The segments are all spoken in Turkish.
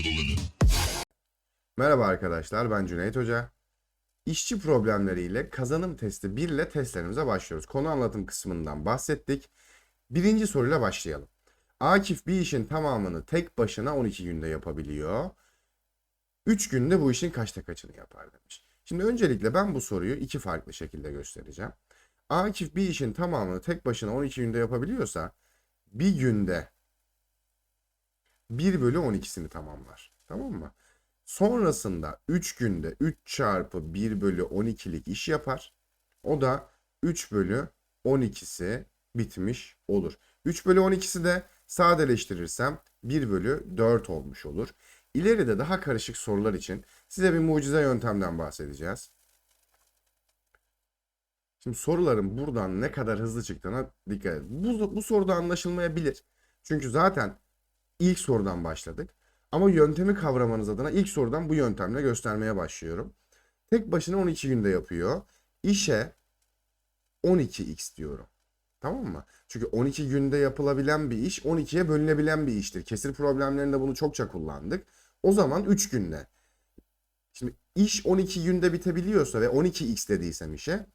limit. Merhaba arkadaşlar ben Cüneyt Hoca. İşçi problemleriyle kazanım testi 1 ile testlerimize başlıyoruz. Konu anlatım kısmından bahsettik. Birinci soruyla başlayalım. Akif bir işin tamamını tek başına 12 günde yapabiliyor. 3 günde bu işin kaçta kaçını yapar demiş. Şimdi öncelikle ben bu soruyu iki farklı şekilde göstereceğim. Akif bir işin tamamını tek başına 12 günde yapabiliyorsa bir günde 1 bölü 12'sini tamamlar. Tamam mı? Sonrasında 3 günde 3 çarpı 1 bölü 12'lik iş yapar. O da 3 bölü 12'si bitmiş olur. 3 bölü 12'si de sadeleştirirsem 1 bölü 4 olmuş olur. İleride daha karışık sorular için size bir mucize yöntemden bahsedeceğiz. Şimdi soruların buradan ne kadar hızlı çıktığına dikkat edin. Bu, bu soruda anlaşılmayabilir. Çünkü zaten ilk sorudan başladık. Ama yöntemi kavramanız adına ilk sorudan bu yöntemle göstermeye başlıyorum. Tek başına 12 günde yapıyor. İşe 12x diyorum. Tamam mı? Çünkü 12 günde yapılabilen bir iş 12'ye bölünebilen bir iştir. Kesir problemlerinde bunu çokça kullandık. O zaman 3 günde. Şimdi iş 12 günde bitebiliyorsa ve 12x dediysem işe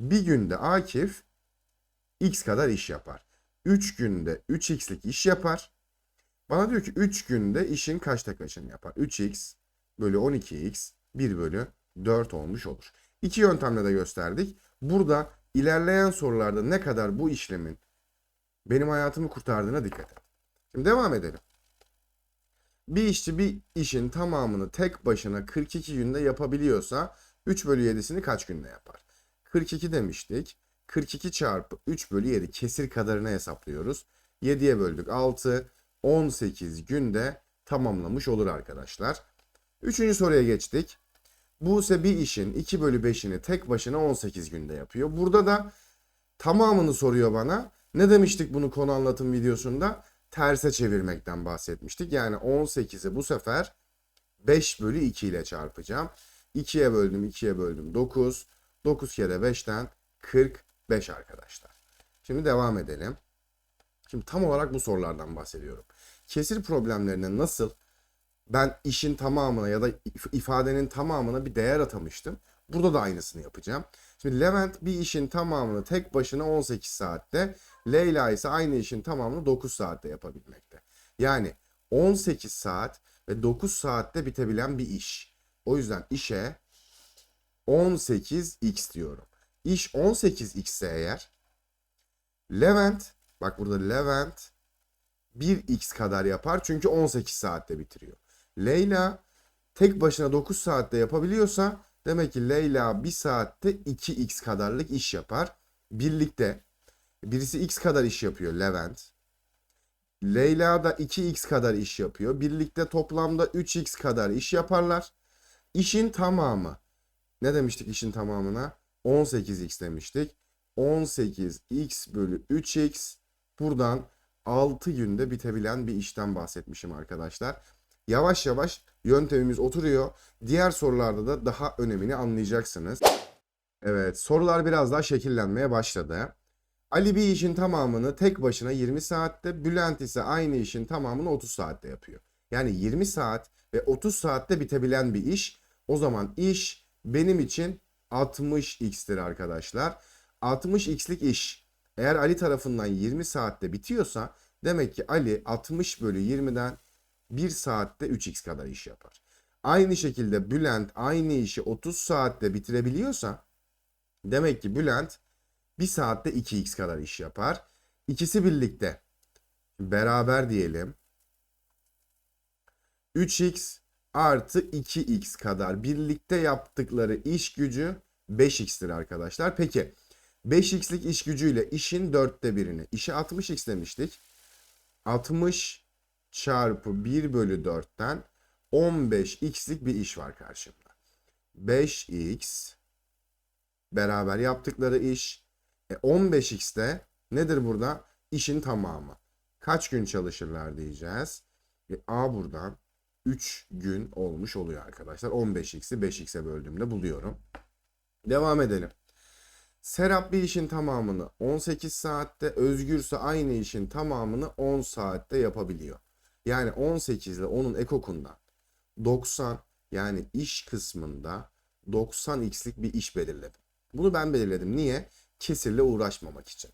bir günde Akif x kadar iş yapar. 3 günde 3x'lik iş yapar. Bana diyor ki 3 günde işin kaçta kaçını yapar? 3x bölü 12x 1 bölü 4 olmuş olur. İki yöntemle de gösterdik. Burada ilerleyen sorularda ne kadar bu işlemin benim hayatımı kurtardığına dikkat et. Şimdi devam edelim. Bir işçi bir işin tamamını tek başına 42 günde yapabiliyorsa 3 bölü 7'sini kaç günde yapar? 42 demiştik. 42 çarpı 3 bölü 7 kesir kadarını hesaplıyoruz. 7'ye böldük 6. 18 günde tamamlamış olur arkadaşlar. Üçüncü soruya geçtik. Buse bir işin 2 bölü 5'ini tek başına 18 günde yapıyor. Burada da tamamını soruyor bana. Ne demiştik bunu konu anlatım videosunda? Terse çevirmekten bahsetmiştik. Yani 18'i bu sefer 5 bölü 2 ile çarpacağım. 2'ye böldüm 2'ye böldüm 9. 9 kere 5'ten 45 arkadaşlar. Şimdi devam edelim. Şimdi tam olarak bu sorulardan bahsediyorum. Kesir problemlerine nasıl ben işin tamamına ya da if- ifadenin tamamına bir değer atamıştım. Burada da aynısını yapacağım. Şimdi Levent bir işin tamamını tek başına 18 saatte, Leyla ise aynı işin tamamını 9 saatte yapabilmekte. Yani 18 saat ve 9 saatte bitebilen bir iş. O yüzden işe 18x diyorum. İş 18x ise eğer Levent bak burada Levent 1x kadar yapar çünkü 18 saatte bitiriyor. Leyla tek başına 9 saatte yapabiliyorsa demek ki Leyla 1 saatte 2x kadarlık iş yapar. Birlikte birisi x kadar iş yapıyor Levent. Leyla da 2x kadar iş yapıyor. Birlikte toplamda 3x kadar iş yaparlar. İşin tamamı. Ne demiştik işin tamamına? 18x demiştik. 18x bölü 3x buradan 6 günde bitebilen bir işten bahsetmişim arkadaşlar. Yavaş yavaş yöntemimiz oturuyor. Diğer sorularda da daha önemini anlayacaksınız. Evet sorular biraz daha şekillenmeye başladı. Ali bir işin tamamını tek başına 20 saatte, Bülent ise aynı işin tamamını 30 saatte yapıyor. Yani 20 saat ve 30 saatte bitebilen bir iş. O zaman iş benim için 60x'tir arkadaşlar. 60x'lik iş eğer Ali tarafından 20 saatte bitiyorsa demek ki Ali 60 bölü 20'den 1 saatte 3x kadar iş yapar. Aynı şekilde Bülent aynı işi 30 saatte bitirebiliyorsa demek ki Bülent 1 saatte 2x kadar iş yapar. İkisi birlikte beraber diyelim. 3x artı 2x kadar birlikte yaptıkları iş gücü 5x'tir arkadaşlar. Peki 5x'lik iş gücüyle işin dörtte birini. İşe 60x demiştik. 60 çarpı 1 bölü 4'ten 15x'lik bir iş var karşımda. 5x beraber yaptıkları iş. E 15x de nedir burada? İşin tamamı. Kaç gün çalışırlar diyeceğiz. E A buradan 3 gün olmuş oluyor arkadaşlar. 15x'i 5x'e böldüğümde buluyorum. Devam edelim. Serap bir işin tamamını 18 saatte, Özgürse aynı işin tamamını 10 saatte yapabiliyor. Yani 18 ile onun ekokundan 90 yani iş kısmında 90x'lik bir iş belirledim. Bunu ben belirledim. Niye? Kesirle uğraşmamak için.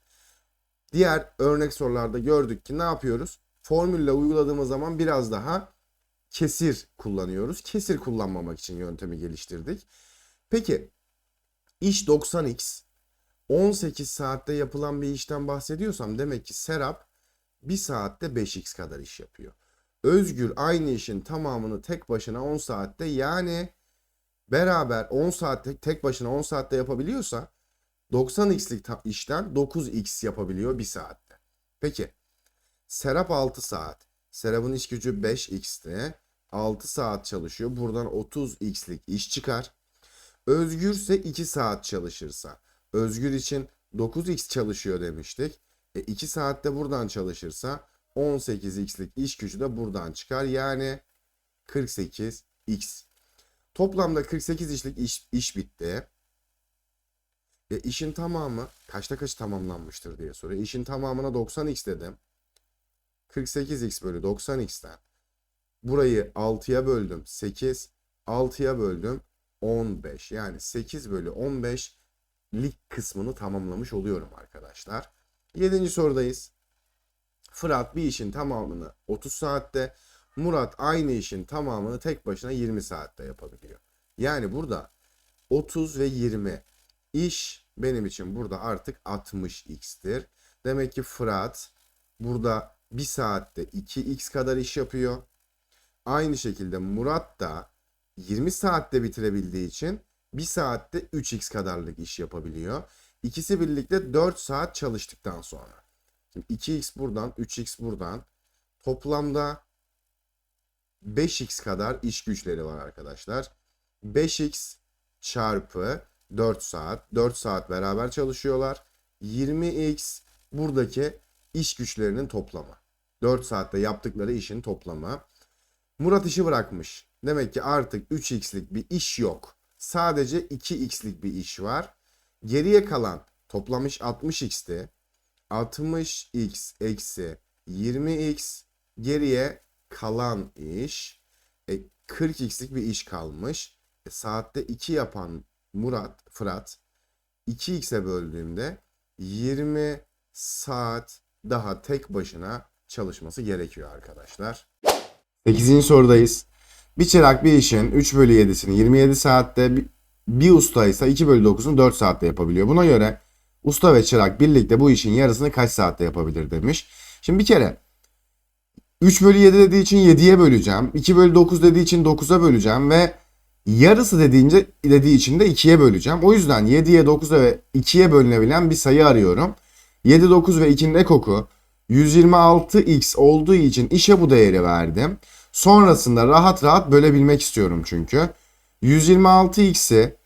Diğer örnek sorularda gördük ki ne yapıyoruz? Formülle uyguladığımız zaman biraz daha kesir kullanıyoruz. Kesir kullanmamak için yöntemi geliştirdik. Peki iş 90x 18 saatte yapılan bir işten bahsediyorsam demek ki Serap 1 saatte 5x kadar iş yapıyor. Özgür aynı işin tamamını tek başına 10 saatte yani beraber 10 saatte tek başına 10 saatte yapabiliyorsa 90x'lik ta- işten 9x yapabiliyor 1 saatte. Peki Serap 6 saat. Serap'ın iş gücü 5x'te. 6 saat çalışıyor. Buradan 30x'lik iş çıkar. Özgür ise 2 saat çalışırsa. Özgür için 9x çalışıyor demiştik. E 2 saatte buradan çalışırsa 18x'lik iş gücü de buradan çıkar. Yani 48x. Toplamda 48 işlik iş, iş bitti. E işin tamamı kaçta kaç tamamlanmıştır diye soruyor. İşin tamamına 90x dedim. 48x bölü 90x'ten. Burayı 6'ya böldüm 8. 6'ya böldüm 15. Yani 8 bölü 15 lik kısmını tamamlamış oluyorum arkadaşlar. 7. sorudayız. Fırat bir işin tamamını 30 saatte, Murat aynı işin tamamını tek başına 20 saatte yapabiliyor. Yani burada 30 ve 20 iş benim için burada artık 60x'tir. Demek ki Fırat burada 1 saatte 2x kadar iş yapıyor. Aynı şekilde Murat da 20 saatte bitirebildiği için 1 saatte 3x kadarlık iş yapabiliyor. İkisi birlikte 4 saat çalıştıktan sonra. Şimdi 2x buradan, 3x buradan. Toplamda 5x kadar iş güçleri var arkadaşlar. 5x çarpı 4 saat. 4 saat beraber çalışıyorlar. 20x buradaki iş güçlerinin toplamı. 4 saatte yaptıkları işin toplamı. Murat işi bırakmış. Demek ki artık 3x'lik bir iş yok. Sadece 2x'lik bir iş var. Geriye kalan toplamış 60x'ti. 60x eksi 20x geriye kalan iş. E, 40x'lik bir iş kalmış. E, saatte 2 yapan Murat, Fırat 2x'e böldüğümde 20 saat daha tek başına çalışması gerekiyor arkadaşlar. 8. sorudayız. Bir çırak bir işin 3 bölü 7'sini 27 saatte bir- usta ise 2 bölü 9'unu 4 saatte yapabiliyor. Buna göre usta ve çırak birlikte bu işin yarısını kaç saatte yapabilir demiş. Şimdi bir kere 3 bölü 7 dediği için 7'ye böleceğim. 2 bölü 9 dediği için 9'a böleceğim ve yarısı dediğince, dediği için de 2'ye böleceğim. O yüzden 7'ye 9'a ve 2'ye bölünebilen bir sayı arıyorum. 7, 9 ve 2'nin ekoku 126x olduğu için işe bu değeri verdim. Sonrasında rahat rahat bölebilmek istiyorum çünkü. 126x'i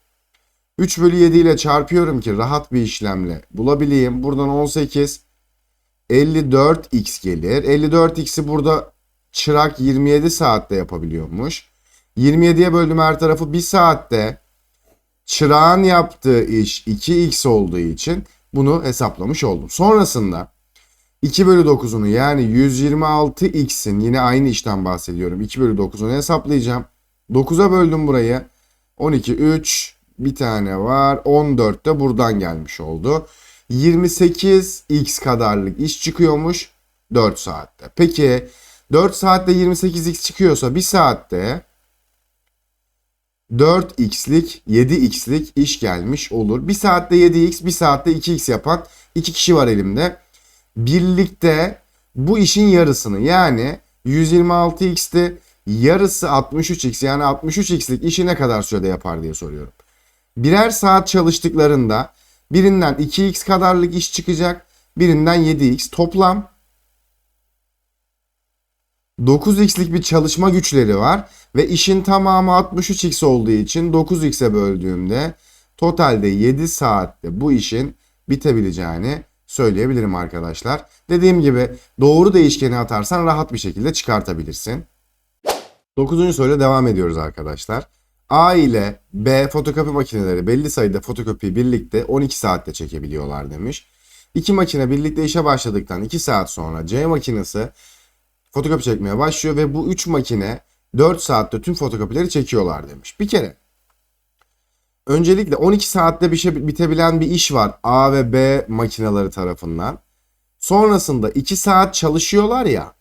3 bölü 7 ile çarpıyorum ki rahat bir işlemle bulabileyim. Buradan 18 54x gelir. 54x'i burada çırak 27 saatte yapabiliyormuş. 27'ye böldüm her tarafı 1 saatte çırağın yaptığı iş 2x olduğu için bunu hesaplamış oldum. Sonrasında 2 bölü 9'unu yani 126x'in yine aynı işten bahsediyorum. 2 bölü 9'unu hesaplayacağım. 9'a böldüm burayı. 12, 3 bir tane var. 14 de buradan gelmiş oldu. 28x kadarlık iş çıkıyormuş 4 saatte. Peki 4 saatte 28x çıkıyorsa 1 saatte 4x'lik 7x'lik iş gelmiş olur. 1 saatte 7x, 1 saatte 2x yapan 2 kişi var elimde. Birlikte bu işin yarısını yani 126x'ti yarısı 63x yani 63x'lik işi ne kadar sürede yapar diye soruyorum. Birer saat çalıştıklarında birinden 2x kadarlık iş çıkacak, birinden 7x toplam 9x'lik bir çalışma güçleri var ve işin tamamı 63x olduğu için 9x'e böldüğümde totalde 7 saatte bu işin bitebileceğini söyleyebilirim arkadaşlar. Dediğim gibi doğru değişkeni atarsan rahat bir şekilde çıkartabilirsin. 9. soruyla devam ediyoruz arkadaşlar. A ile B fotokopi makineleri belli sayıda fotokopiyi birlikte 12 saatte çekebiliyorlar demiş. İki makine birlikte işe başladıktan 2 saat sonra C makinesi fotokopi çekmeye başlıyor ve bu 3 makine 4 saatte tüm fotokopileri çekiyorlar demiş. Bir kere öncelikle 12 saatte bir şey bitebilen bir iş var A ve B makineleri tarafından. Sonrasında 2 saat çalışıyorlar ya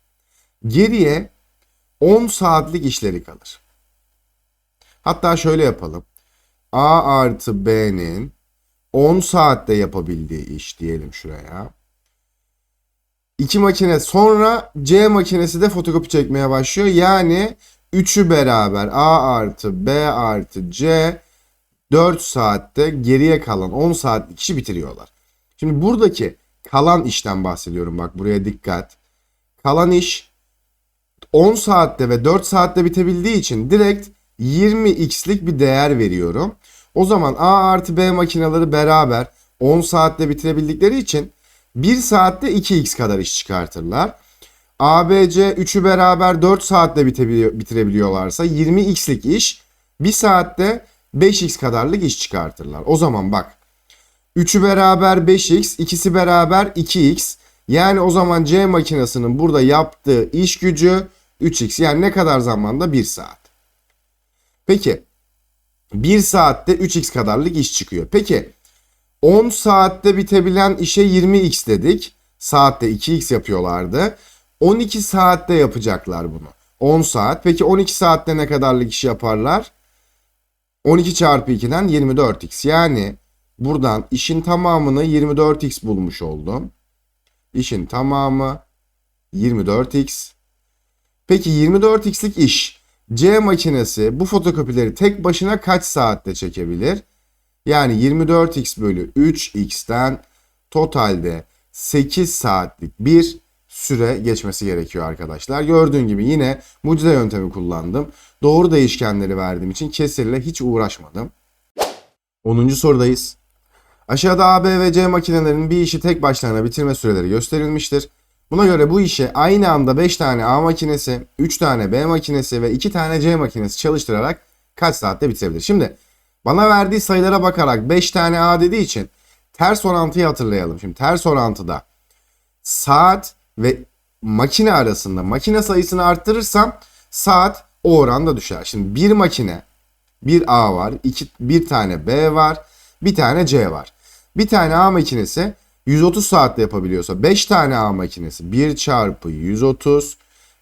geriye 10 saatlik işleri kalır. Hatta şöyle yapalım. A artı B'nin 10 saatte yapabildiği iş diyelim şuraya. İki makine sonra C makinesi de fotokopi çekmeye başlıyor. Yani üçü beraber A artı B artı C 4 saatte geriye kalan 10 saatlik işi bitiriyorlar. Şimdi buradaki kalan işten bahsediyorum bak buraya dikkat. Kalan iş 10 saatte ve 4 saatte bitebildiği için direkt 20x'lik bir değer veriyorum. O zaman A artı B makineleri beraber 10 saatte bitirebildikleri için 1 saatte 2x kadar iş çıkartırlar. ABC 3'ü beraber 4 saatte bitirebiliyorlarsa 20x'lik iş 1 saatte 5x kadarlık iş çıkartırlar. O zaman bak 3'ü beraber 5x, ikisi beraber 2x. Yani o zaman C makinesinin burada yaptığı iş gücü 3x. Yani ne kadar zamanda? 1 saat. Peki 1 saatte 3x kadarlık iş çıkıyor. Peki 10 saatte bitebilen işe 20x dedik. Saatte 2x yapıyorlardı. 12 saatte yapacaklar bunu. 10 saat. Peki 12 saatte ne kadarlık iş yaparlar? 12 çarpı 2'den 24x. Yani buradan işin tamamını 24x bulmuş oldum. İşin tamamı 24x. Peki 24x'lik iş C makinesi bu fotokopileri tek başına kaç saatte çekebilir? Yani 24x bölü 3x'ten totalde 8 saatlik bir süre geçmesi gerekiyor arkadaşlar. Gördüğün gibi yine mucize yöntemi kullandım. Doğru değişkenleri verdiğim için kesirle hiç uğraşmadım. 10. sorudayız. Aşağıda A, B ve C makinelerinin bir işi tek başlarına bitirme süreleri gösterilmiştir. Buna göre bu işe aynı anda 5 tane A makinesi, 3 tane B makinesi ve 2 tane C makinesi çalıştırarak kaç saatte bitirebilir? Şimdi bana verdiği sayılara bakarak 5 tane A dediği için ters orantıyı hatırlayalım. Şimdi ters orantıda saat ve makine arasında makine sayısını arttırırsam saat o oranda düşer. Şimdi bir makine bir A var, iki, bir tane B var, bir tane C var. Bir tane A makinesi 130 saatte yapabiliyorsa 5 tane A makinesi 1 çarpı 130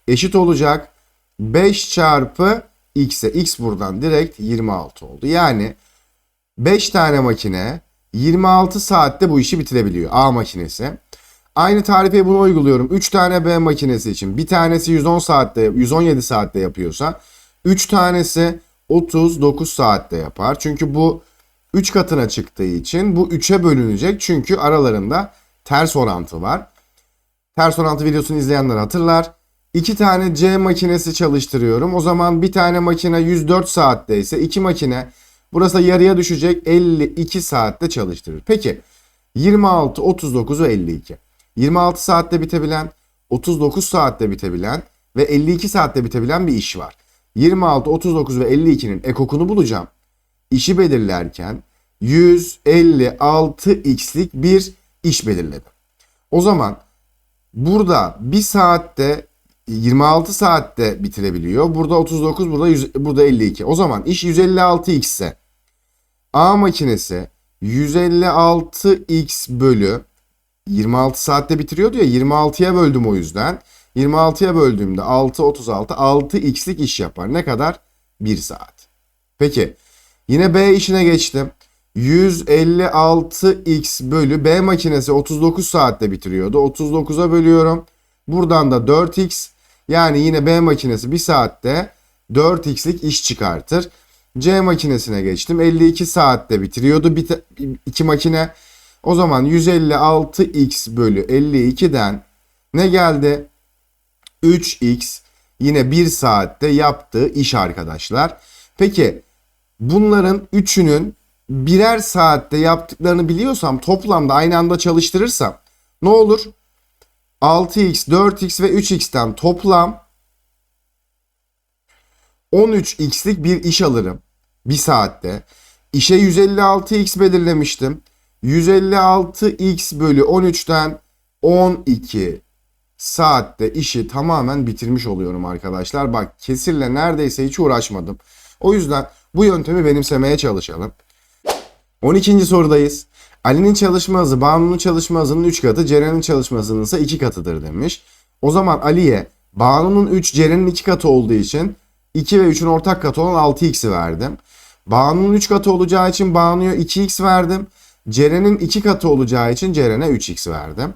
eşit olacak 5 çarpı x'e x buradan direkt 26 oldu. Yani 5 tane makine 26 saatte bu işi bitirebiliyor A makinesi. Aynı tarife bunu uyguluyorum. 3 tane B makinesi için. Bir tanesi 110 saatte, 117 saatte yapıyorsa 3 tanesi 39 saatte yapar. Çünkü bu 3 katına çıktığı için bu 3'e bölünecek. Çünkü aralarında ters orantı var. Ters orantı videosunu izleyenler hatırlar. 2 tane C makinesi çalıştırıyorum. O zaman bir tane makine 104 saatte ise 2 makine burası yarıya düşecek 52 saatte çalıştırır. Peki 26, 39 ve 52. 26 saatte bitebilen, 39 saatte bitebilen ve 52 saatte bitebilen bir iş var. 26, 39 ve 52'nin ekokunu bulacağım. İşi belirlerken 156x'lik bir iş belirledim. O zaman burada 1 saatte 26 saatte bitirebiliyor. Burada 39, burada 100, burada 52. O zaman iş 156x ise A makinesi 156x bölü 26 saatte bitiriyordu ya 26'ya böldüm o yüzden. 26'ya böldüğümde 6 36 6x'lik iş yapar. Ne kadar? 1 saat. Peki yine B işine geçtim. 156x bölü B makinesi 39 saatte bitiriyordu. 39'a bölüyorum. Buradan da 4x yani yine B makinesi 1 saatte 4x'lik iş çıkartır. C makinesine geçtim. 52 saatte bitiriyordu bir iki makine. O zaman 156x bölü 52'den ne geldi? 3x yine 1 saatte yaptığı iş arkadaşlar. Peki bunların üçünün birer saatte yaptıklarını biliyorsam toplamda aynı anda çalıştırırsam ne olur? 6x, 4x ve 3x'ten toplam 13x'lik bir iş alırım. Bir saatte. İşe 156x belirlemiştim. 156x bölü 13'ten 12 saatte işi tamamen bitirmiş oluyorum arkadaşlar. Bak kesirle neredeyse hiç uğraşmadım. O yüzden bu yöntemi benimsemeye çalışalım. 12. sorudayız. Ali'nin çalışma hızı Banu'nun çalışma hızının 3 katı, Ceren'in çalışma hızının ise 2 katıdır demiş. O zaman Ali'ye Banu'nun 3, Ceren'in 2 katı olduğu için 2 ve 3'ün ortak katı olan 6x'i verdim. Banu'nun 3 katı olacağı için Banu'ya 2x verdim. Ceren'in 2 katı olacağı için Ceren'e 3x verdim.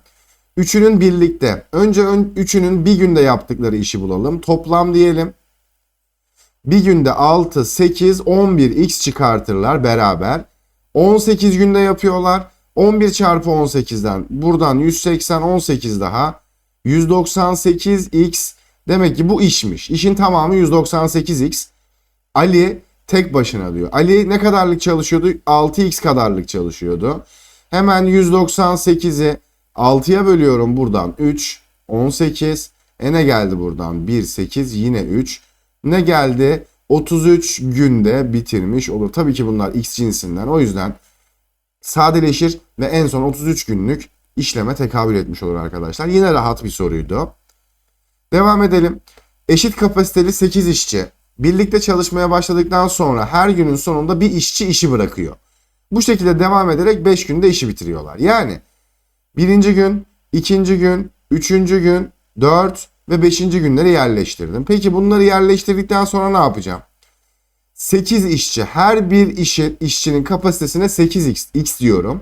Üçünün birlikte. Önce ön, üçünün bir günde yaptıkları işi bulalım. Toplam diyelim. Bir günde 6, 8, 11 x çıkartırlar beraber. 18 günde yapıyorlar. 11 çarpı 18'den buradan 180 18 daha 198x demek ki bu işmiş. İşin tamamı 198x. Ali tek başına diyor. Ali ne kadarlık çalışıyordu? 6x kadarlık çalışıyordu. Hemen 198'i 6'ya bölüyorum buradan 3 18 e ne geldi buradan 1 8 yine 3 ne geldi 33 günde bitirmiş olur. Tabii ki bunlar x cinsinden o yüzden sadeleşir ve en son 33 günlük işleme tekabül etmiş olur arkadaşlar. Yine rahat bir soruydu. Devam edelim. Eşit kapasiteli 8 işçi birlikte çalışmaya başladıktan sonra her günün sonunda bir işçi işi bırakıyor. Bu şekilde devam ederek 5 günde işi bitiriyorlar. Yani birinci gün, ikinci gün, üçüncü gün, 4 ve 5. günleri yerleştirdim. Peki bunları yerleştirdikten sonra ne yapacağım? 8 işçi her bir işi, işçinin kapasitesine 8x x diyorum.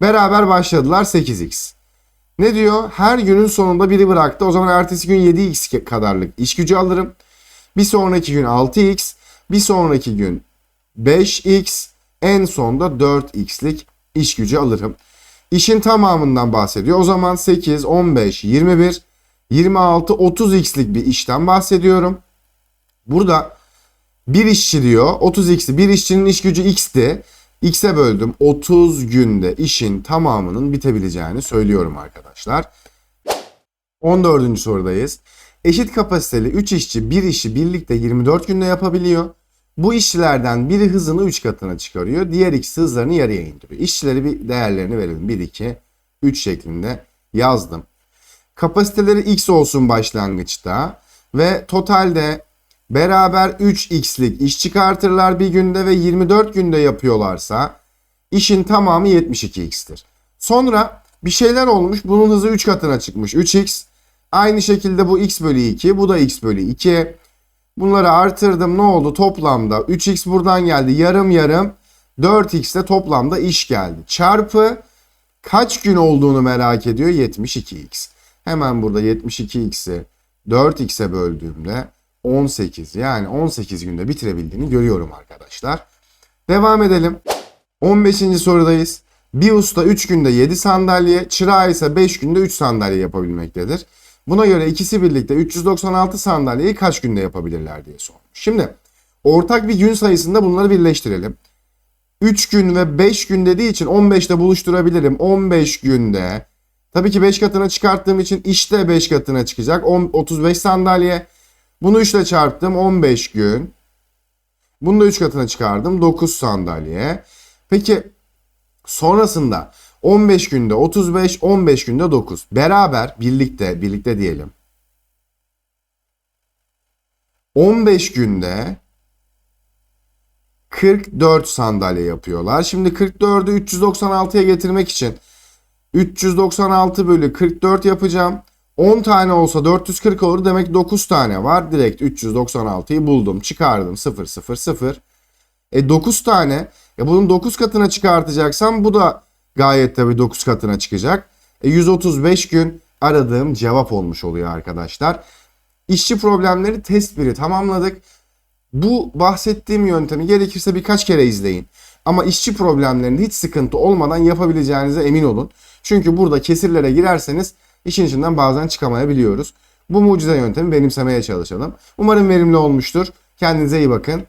Beraber başladılar 8x. Ne diyor? Her günün sonunda biri bıraktı. O zaman ertesi gün 7x kadarlık iş gücü alırım. Bir sonraki gün 6x, bir sonraki gün 5x, en sonda 4x'lik iş gücü alırım. İşin tamamından bahsediyor. O zaman 8, 15, 21, 26, 30x'lik bir işten bahsediyorum. Burada bir işçi diyor 30x'i bir işçinin iş gücü x'ti. X'e böldüm 30 günde işin tamamının bitebileceğini söylüyorum arkadaşlar. 14. sorudayız. Eşit kapasiteli 3 işçi bir işi birlikte 24 günde yapabiliyor. Bu işçilerden biri hızını 3 katına çıkarıyor. Diğer ikisi hızlarını yarıya indiriyor. İşçileri bir değerlerini verelim. 1, 2, 3 şeklinde yazdım. Kapasiteleri x olsun başlangıçta. Ve totalde beraber 3x'lik iş çıkartırlar bir günde ve 24 günde yapıyorlarsa işin tamamı 72x'tir. Sonra bir şeyler olmuş. Bunun hızı 3 katına çıkmış. 3x. Aynı şekilde bu x bölü 2. Bu da x bölü 2. Bunları artırdım. Ne oldu? Toplamda 3x buradan geldi. Yarım yarım. 4x de toplamda iş geldi. Çarpı kaç gün olduğunu merak ediyor. 72x. Hemen burada 72x'i 4x'e böldüğümde 18 yani 18 günde bitirebildiğini görüyorum arkadaşlar. Devam edelim. 15. sorudayız. Bir usta 3 günde 7 sandalye, çırağı ise 5 günde 3 sandalye yapabilmektedir. Buna göre ikisi birlikte 396 sandalyeyi kaç günde yapabilirler diye sormuş. Şimdi ortak bir gün sayısında bunları birleştirelim. 3 gün ve 5 gün dediği için 15'te buluşturabilirim. 15 günde tabii ki 5 katına çıkarttığım için işte 5 katına çıkacak. 10, 35 sandalye. Bunu 3 ile çarptım 15 gün. Bunu da 3 katına çıkardım 9 sandalye. Peki sonrasında 15 günde 35, 15 günde 9. Beraber birlikte, birlikte diyelim. 15 günde 44 sandalye yapıyorlar. Şimdi 44'ü 396'ya getirmek için 396 bölü 44 yapacağım. 10 tane olsa 440 olur. Demek 9 tane var. Direkt 396'yı buldum. Çıkardım. 0 0 0. E 9 tane. E bunun 9 katına çıkartacaksam bu da gayet tabii 9 katına çıkacak. E 135 gün aradığım cevap olmuş oluyor arkadaşlar. İşçi problemleri test 1'i tamamladık. Bu bahsettiğim yöntemi gerekirse birkaç kere izleyin. Ama işçi problemlerinde hiç sıkıntı olmadan yapabileceğinize emin olun. Çünkü burada kesirlere girerseniz işin içinden bazen çıkamayabiliyoruz. Bu mucize yöntemi benimsemeye çalışalım. Umarım verimli olmuştur. Kendinize iyi bakın.